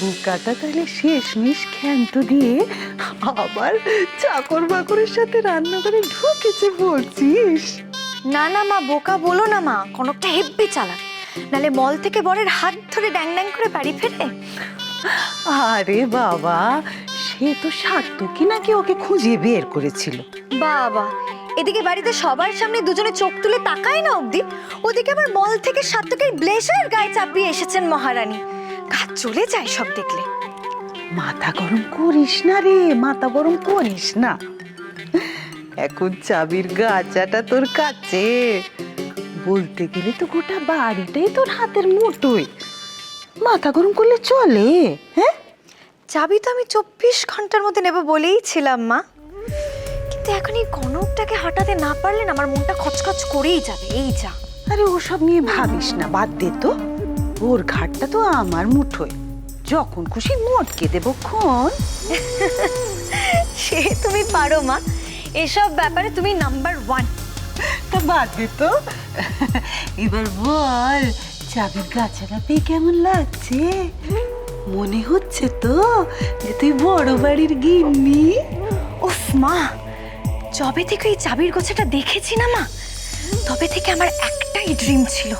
বুকাটা তাহলে শেষমেশ ক্ষান্ত দিয়ে আবার চাকর বাকরের সাথে রান্নাঘরে ঢুকেছে বলছিস? না না মা বোকা বলো না মা কনকটা হেব্বি চালাক। নালে মল থেকে বরের হাত ধরে ড্যাং ড্যাং করে বাড়ি ফেরে। আরে বাবা সে তো সার্থকই নাকি ওকে খুঁজে বের করেছিল। বাবা এদিকে বাড়িতে সবার সামনে দুজনে চোখ তুলে তাকায় না অবধি। ওদিকে আবার মল থেকে সাত্তকের ব্লেজার গায়ে চাপিয়ে এসেছেন মহারানী। ঘাত চলে যায় সব দেখলে। মাথা গরম করিস না রে মাথা গরম করিস না। এখন চাবির গাছাটা তোর কাছে। বলতে গেলে তো গোটা বাড়িটাই তোর হাতের মুঠোয়। মাথা গরম করলে চলে হ্যাঁ? চাবি তো আমি চব্বিশ ঘণ্টার মধ্যে নেব বলেই ছিলাম মা। কিন্তু এখন এই কনকটাকে হটাতে না পারলে না আমার মনটা খচখচ করেই যাবে এই যা। আরে ওসব নিয়ে ভাবিস না বাদ দে তো। ওর ঘাটটা তো আমার মুঠোয়। যখন খুশি মোটকে দেবো ক্ষণ। সে তুমি পারো মা। এসব ব্যাপারে তুমি নাম্বার ওয়ান। তা বাদ দে তো। এবার বল চাবির গাছাটা পেয়ে কেমন লাগছে? মনে হচ্ছে তো যে তুই বড় বাড়ির গিন্নি। উফ মা যবে থেকে এই চাবির গোছাটা দেখেছি না মা তবে থেকে আমার একটাই ড্রিম ছিল।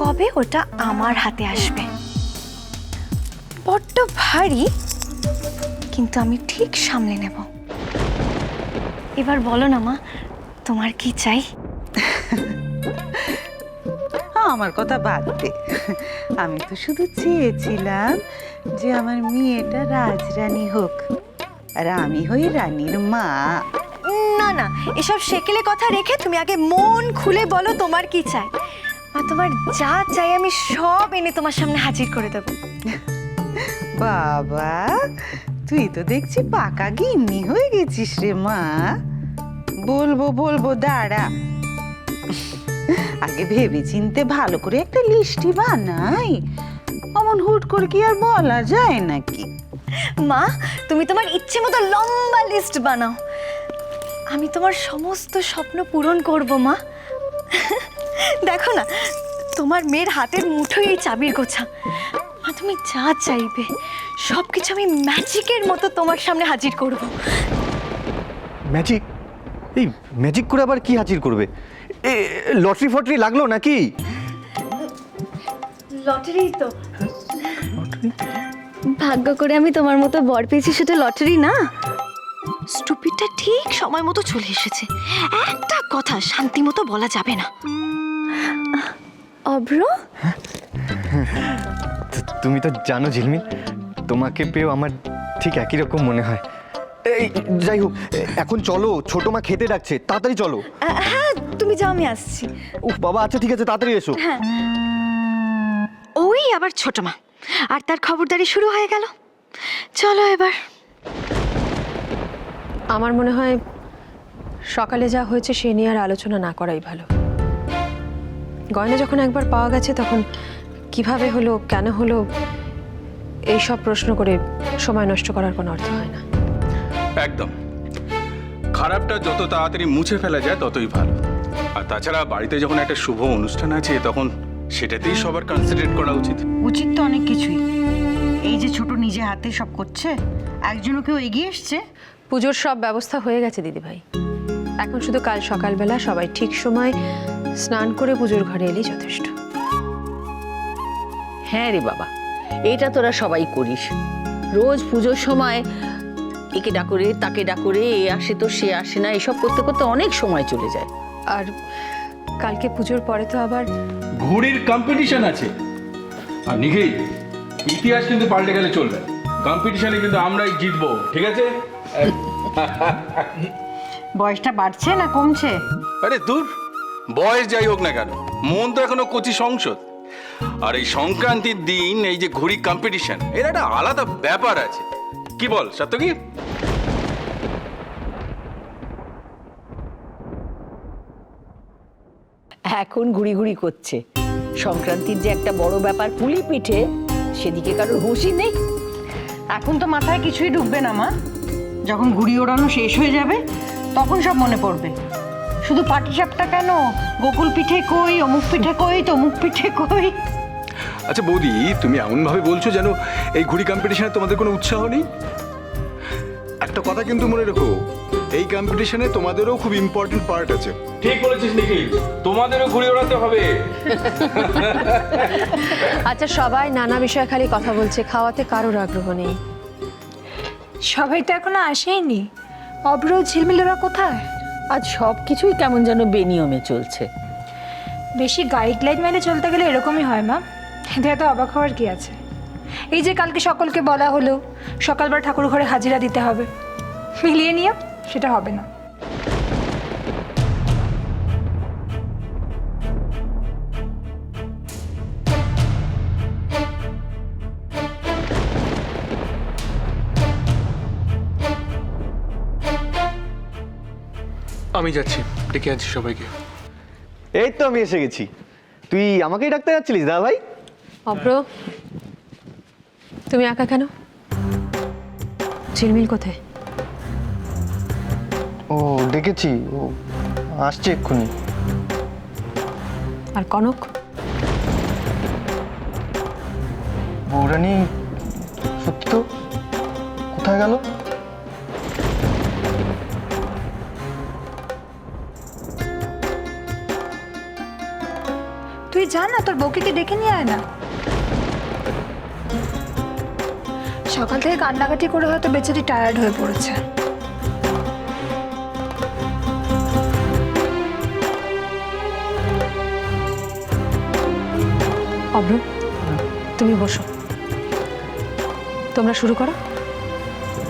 কবে ওটা আমার হাতে আসবে? বড্ড ভারী কিন্তু আমি ঠিক সামলে নেব। এবার বলো না মা তোমার কি চাই? আমার কথা বাদ দে। আমি তো শুধু চেয়েছিলাম যে আমার মেয়েটা রাজরানী হোক আর আমি হই রানীর মা। না না এসব সেকেলে কথা রেখে তুমি আগে মন খুলে বলো তোমার কি চাই। মা তোমার যা চাই আমি সব এনে তোমার সামনে হাজির করে দেবো। বাবা তুই তো দেখছি পাকা গিন্নি হয়ে গেছিস রে মা। বলব বলব দাঁড়া। আগে ভেবে চিনতে ভালো করে একটা লিস্টি বানাই। অমন হুট করে কি আর বলা যায় নাকি? মা তুমি তোমার ইচ্ছে মতো লম্বা লিস্ট বানাও। আমি তোমার সমস্ত স্বপ্ন পূরণ করব মা। দেখো না তোমার মেয়ের হাতের মুঠোই এই চাবির গোছা। মা তুমি যা চাইবে সব কিছু আমি ম্যাজিকের মতো তোমার সামনে হাজির করব। ম্যাজিক? এই ম্যাজিক করে আবার কি হাজির করবে? এ লটারি ফটারি লাগল নাকি? লটারি তো। ভাগ্য করে আমি তোমার মতো বর পেয়েছি সেটা লটারি না। স্টুপিডটা ঠিক সময় মতো চলে এসেছে। একটা কথা শান্তি মতো বলা যাবে না। অভ্র? তুমি তো জানো ঝিলমিল তোমাকে পেয়েও আমার ঠিক একই রকম মনে হয়। এই যাই হোক এখন চলো ছোট মা খেতে ডাকছে তাড়াতাড়ি চলো। হ্যাঁ তুমি যাও আমি আসছি। উফ বাবা আচ্ছা ঠিক আছে তাড়াতাড়ি এসো। হ্যাঁ। ওই আবার ছোট মা আর তার খবরদারি শুরু হয়ে গেল। চলো এবার। আমার মনে হয় সকালে যা হয়েছে সে নিয়ে আর আলোচনা না করাই ভালো। গয়না যখন একবার পাওয়া গেছে তখন কীভাবে হলো কেন হলো এই সব প্রশ্ন করে সময় নষ্ট করার কোনো অর্থ হয় না। একদম। খারাপটা যত তাড়াতাড়ি মুছে ফেলা যায় ততই ভালো। আর তাছাড়া বাড়িতে যখন একটা শুভ অনুষ্ঠান আছে তখন সেটাতেই সবার কনসিডারেট করা উচিত। উচিত তো অনেক কিছুই। এই যে ছোট নিজে হাতে সব করছে একজনও কেউ এগিয়ে এসছে? পুজোর সব ব্যবস্থা হয়ে গেছে দিদিভাই। এখন শুধু কাল সকালবেলা সবাই ঠিক সময় স্নান করে পুজোর ঘরে এলেই যথেষ্ট। হ্যাঁ রে বাবা এটা তোরা সবাই করিস। রোজ পুজোর সময় একে ডাকরে তাকে ডাকরে এ আসে তো সে আসে না এসব করতে করতে অনেক সময় চলে যায়। আর কালকে পুজোর পরে তো আবার ঘুড়ির কম্পিটিশন আছে। আর নিখিল ইতিহাস কিন্তু পাল্টে গেলে চলবে। কম্পিটিশনে কিন্তু আমরাই জিতবো ঠিক আছে? বয়সটা বাড়ছে না কমছে? আরে দূর। বয়স যাই হোক না কেন মন তো এখনও কচি সংসদ। আর এই সংক্রান্তির দিন এই যে ঘুড়ি কম্পিটিশন এর একটা আলাদা ব্যাপার আছে। কি বল সত্যকি? এখন ঘুরি ঘুরি করছে। সংক্রান্তির যে একটা বড় ব্যাপার পুলি পিঠে সেদিকে কারোর হুঁশই নেই। এখন তো মাথায় কিছুই ঢুকবে না মা। যখন ঘুড়ি ওড়ানো শেষ হয়ে যাবে তখন সব মনে পড়বে। শুধু পাটিসাপটা কেন? গোকুল পিঠে কই অমুক পিঠে কই তমুক পিঠে কই? আচ্ছা বৌদি তুমি এমন ভাবে বলছো যেন এই ঘুড়ি কম্পিটিশনে তোমাদের কোনো উৎসাহ নেই? একটা কথা কিন্তু মনে রেখো এই কম্পিটিশনে তোমাদেরও খুব ইম্পর্টেন্ট পার্ট আছে। ঠিক বলেছিস নিখিল তোমাদেরও ঘুরে ওড়াতে হবে। আচ্ছা সবাই নানা বিষয়ে খালি কথা বলছে খাওয়াতে কারোর আগ্রহ নেই। সবাই তো এখনও আসেইনি। অব্র ঝিলমিলেরা কোথায়? আজ সব কিছুই কেমন যেন বেনিয়মে চলছে। বেশি গাইডলাইন মেনে চলতে গেলে এরকমই হয়, মা। এতে এত অবাক হওয়ার কি আছে। এই যে কালকে সকলকে বলা হলো, সকালবেলা ঠাকুর ঘরে হাজিরা দিতে হবে। মিলিয়ে নিয়ে সেটা হবে না। আমি যাচ্ছি। ডেকে আনছি সবাইকে। এই তো আমি এসে গেছি। তুই আমাকেই ডাকতে যাচ্ছিলিস দাদা ভাই? অব্র তুমি একা কেন? ঝিলমিল কোথায়? ও ডেকেছি। ও আসছে এক্ষুনি। আর কনক? বৌরানি সত্যি তো? কোথায় গেল? যা না, তোর বউকে ডেকে নিয়ে আয় না। সকাল থেকে কান্নাকাটি করে হয়তো বেচারি টায়ার্ড হয়ে পড়েছে। অব্র তুমি বসো। তোমরা শুরু করো।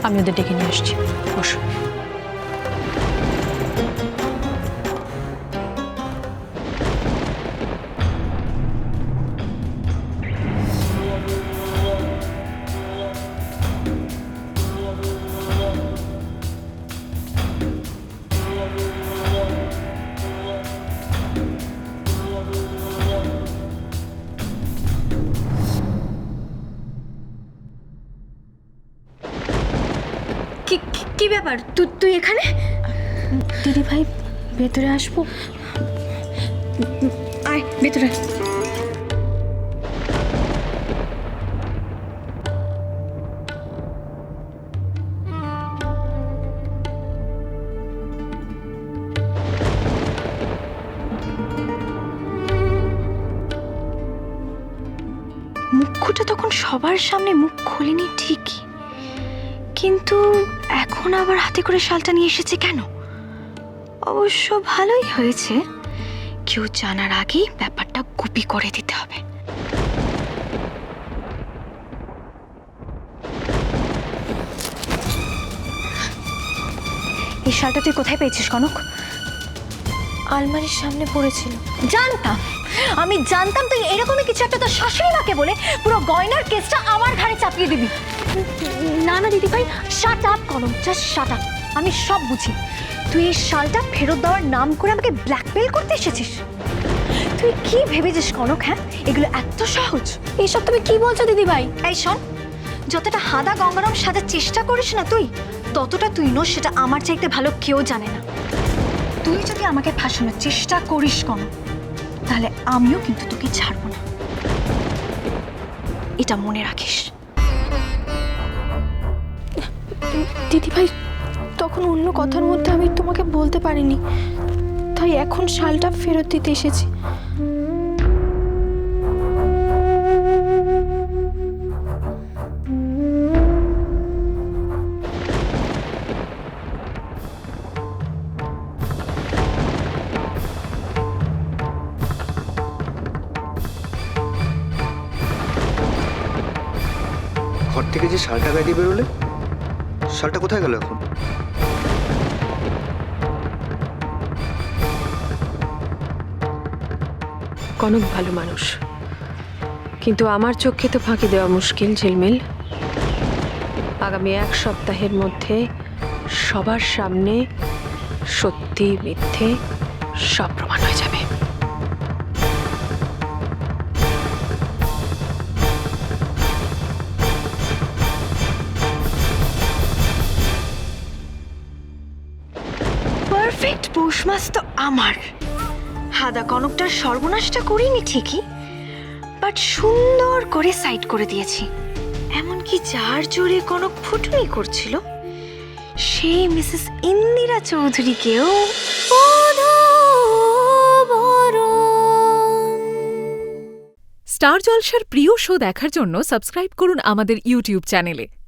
আমি ওদের ডেকে নিয়ে আসছি। বসো। ব্যাপার তুই তুই এখানে? দিদি ভাই ভেতরে আসব? আয় ভেতরে। তখন সবার সামনে মুখ খোলেনি ঠিকই। কিন্তু এখন আবার হাতে করে শালটা নিয়ে এসেছে কেন? অবশ্য ভালোই হয়েছে। কেউ জানার আগেই ব্যাপারটা গুপি করে দিতে হবে। এই শালটা তুই কোথায় পেয়েছিস কনক? আলমারির সামনে পড়েছিল। জানতাম। আমি জানতাম তুই এরকমই কিছু একটা তোর শাশুড়ি মাকে বলে পুরো গয়নার কেসটা আমার ঘাড়ে চাপিয়ে দিবি। না না দিদি ভাই শাট আপ কলম জাস্ট শাট আপ আমি সব বুঝি। তুই এই শালটা ফেরত দেওয়ার নাম করে আমাকে ব্ল্যাকমেল করতে এসেছিস? তুই কি ভেবেছিস কনক হ্যাঁ? এগুলো এত সহজ। এইসব তুমি কি বলছো দিদি ভাই এই শোন, যতটা হাদা গঙ্গারাম সাজার চেষ্টা করিস না তুই, ততটা তুই নো সেটা আমার চাইতে ভালো কেউ জানে না। তুই যদি আমাকে ফাঁসানোর চেষ্টা করিস কোনো তাহলে আমিও কিন্তু তোকে ছাড়বো না। এটা মনে রাখিস। দিদিভাই, তখন অন্য কথার মধ্যে আমি তোমাকে বলতে পারিনি। তাই এখন শালটা ফেরত দিতে এসেছি। ঘর থেকে যে শালটা গাড়ি বেরোলে? শালটা কোথায় গেল এখন? কনক ভালো মানুষ। কিন্তু আমার চোখে তো ফাঁকি দেওয়া মুশকিল, ঝিলমিল। আগামী এক সপ্তাহের মধ্যে সবার সামনে সত্যি মিথ্যে সব প্রমাণ হয়ে যাবে। পৌষ মাস তো আমার। হাদা কনকটার সর্বনাশটা করিনি ঠিকই বাট সুন্দর করে সাইড করে দিয়েছি। এমনকি যার জোরে কনক ফুটুনি করছিল, সেই মিসেস ইন্দিরা চৌধুরীকেও স্টার জলসার প্রিয় শো দেখার জন্য সাবস্ক্রাইব করুন আমাদের ইউটিউব চ্যানেলে।